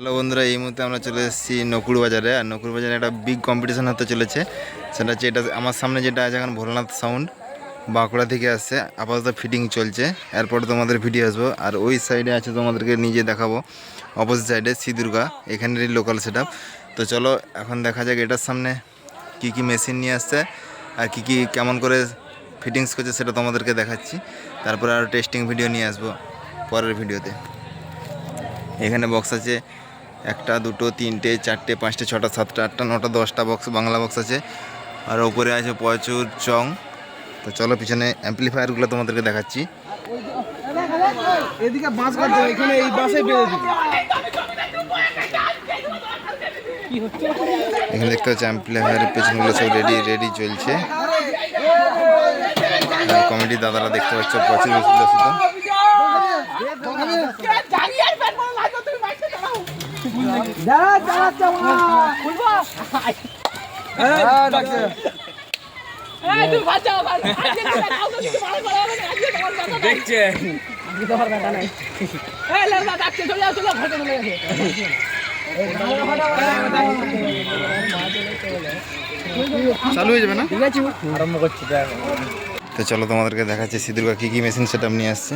Hello বন্ধুরা, এই মুহূর্তে আমরা চলে এসেছি নকুর বাজারে। আর নকুর বাজারে একটা বিগ কম্পিটিশন হতে চলেছে। সেটা হচ্ছে এটা, আমার সামনে যেটা আছে এখন ভোলানাথ সাউন্ড বাঁকুড়া থেকে আসছে। আপাতত ফিটিং চলছে। এরপর তোমাদের ভিডিও আসব। আর ওই সাইডে আছে তোমাদেরকে নিজে দেখাবো। অপোজিট সাইডে শ্রীদুর্গা, এখানেরই লোকাল সেট তো চলো, এখন দেখা যাক এটার সামনে কি কি মেশিন নিয়ে আসছে, আর কি কি কেমন করে ফিটিংস করছে সেটা তোমাদেরকে দেখাচ্ছি। তারপরে আরও টেস্টিং ভিডিও নিয়ে আসব পরের ভিডিওতে এখানে বক্স আছে একটা দুটো তিনটে চারটে পাঁচটে ছটা সাতটা আটটা নটা দশটা বক্স বাংলা বক্স আছে। আর ওপরে আছে প্রচুর চং। তো চলো পিছনে অ্যাম্পলিফায়ারগুলো তোমাদেরকে দেখাচ্ছি। এদিকে বাঁশ কাটতে এখানে এই বাঁশে বেঁধে দিবি এখানে দেখতে পাচ্ছি অ্যাম্পলিফায়ারের পেছনগুলো সব রেডি রেডি চলছে। আর কমেডি দাদারা দেখতে পাচ্ছ প্রচুর উল্লসিত দেখছে চালু হয়ে যাবে না? আরম্ভ করছি তো চলো তোমাদেরকে দেখাচ্ছি সিঁদুর্গা কী কী মেশিন সেট নিয়ে আসছে।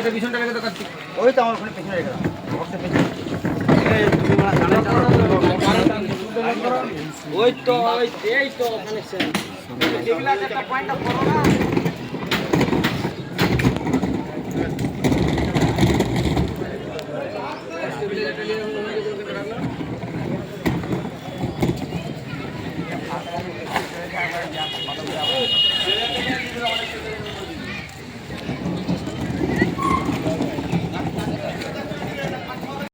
এটা পিছনটা ওই তো আমার ফোনে পেছনে রেখে বক্সের পেছনে ওই তো ওই তো কানেকশন